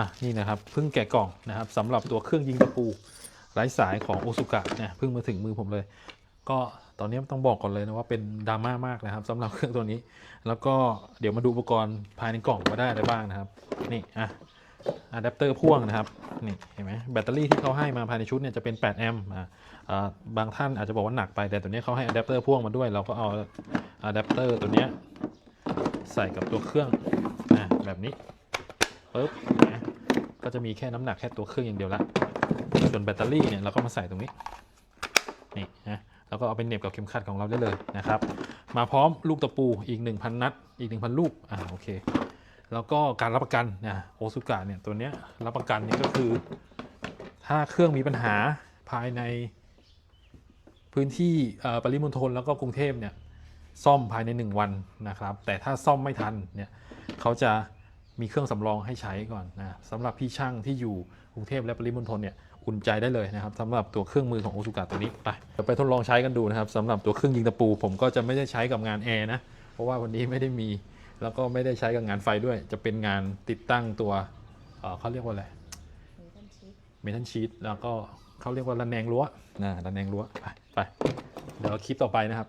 อะนี่นะครับเพิ่งแกะกล่องนะครับสำหรับตัวเครื่องยิงตะปูไร้สายของโอซุกะเนี่ยเพิ่งมาถึงมือผมเลย ก็ตอนนี้ต้องบอกก่อนเลยนะว่าเป็นดราม่ามากนะครับสำหรับเครื่องตัวนี้ แล้วก็เดี๋ยวมาดูอุปกรณ์ภายในกล่องว่าได้อะไรบ้างนะครับ นี่อะอะแดปเตอร์พ่วงนะครับนี่เห็นไหมแบตเตอรี่ที่เขาให้มาภายในชุดเนี่ยจะเป็น 8 แอมป์อะอ่าบางท่านอาจจะบอกว่าหนักไปแต่ตัวนี้เขาให้อะแดปเตอร์พ่วงมาด้วย เราก็เอาอะแดปเตอร์ตัวนี้ใส่กับตัวเครื่องอะแบบนี้ปึ๊บนะ ก็จะมีแค่น้ำหนักแค่ตัวเครื่องอย่างเดียวละส่วนแบตเตอรี่เนี่ยเราก็มาใส่ตรงนี้นี่นะแล้วก็เอาไปเหน็บกับเข็มขัดของเราได้เลยนะครับ มาพร้อมลูกตะปูอีก 1,000 นัด อีก 1,000 ลูกอ่าโอเค แล้วก็การรับประกันนะโอซุกะเนี่ยตัวเนี้ยรับประกันเนี่ยก็คือ ถ้าเครื่องมีปัญหาภายในพื้นที่ปริมณฑลแล้วก็กรุงเทพเนี่ยซ่อมภายใน 1 วันนะครับ แต่ถ้าซ่อมไม่ทันเนี่ยเขาจะ มีเครื่องสำรองให้ใช้ก่อนนะสำหรับพี่ช่างที่อยู่กรุงเทพและปริมณฑลเนี่ยอุ่นใจได้เลยนะครับสำหรับตัวเครื่องมือของโอซุกะตัวนี้ไปเดี๋ยวไปทดลองใช้กันดูนะครับสำหรับตัวเครื่องยิงตะปู ผมก็จะไม่ได้ใช้กับงานแอร์นะเพราะว่าวันนี้ไม่ได้มีแล้วก็ไม่ได้ใช้กับงานไฟด้วย จะเป็นงานติดตั้งตัวเอ่อเขาเรียกว่าอะไรเมทัลชีตแล้วก็เขาเรียกว่าระแนงรั้วนะระแนงรั้วไปไปเดี๋ยวคลิปต่อไปนะครับ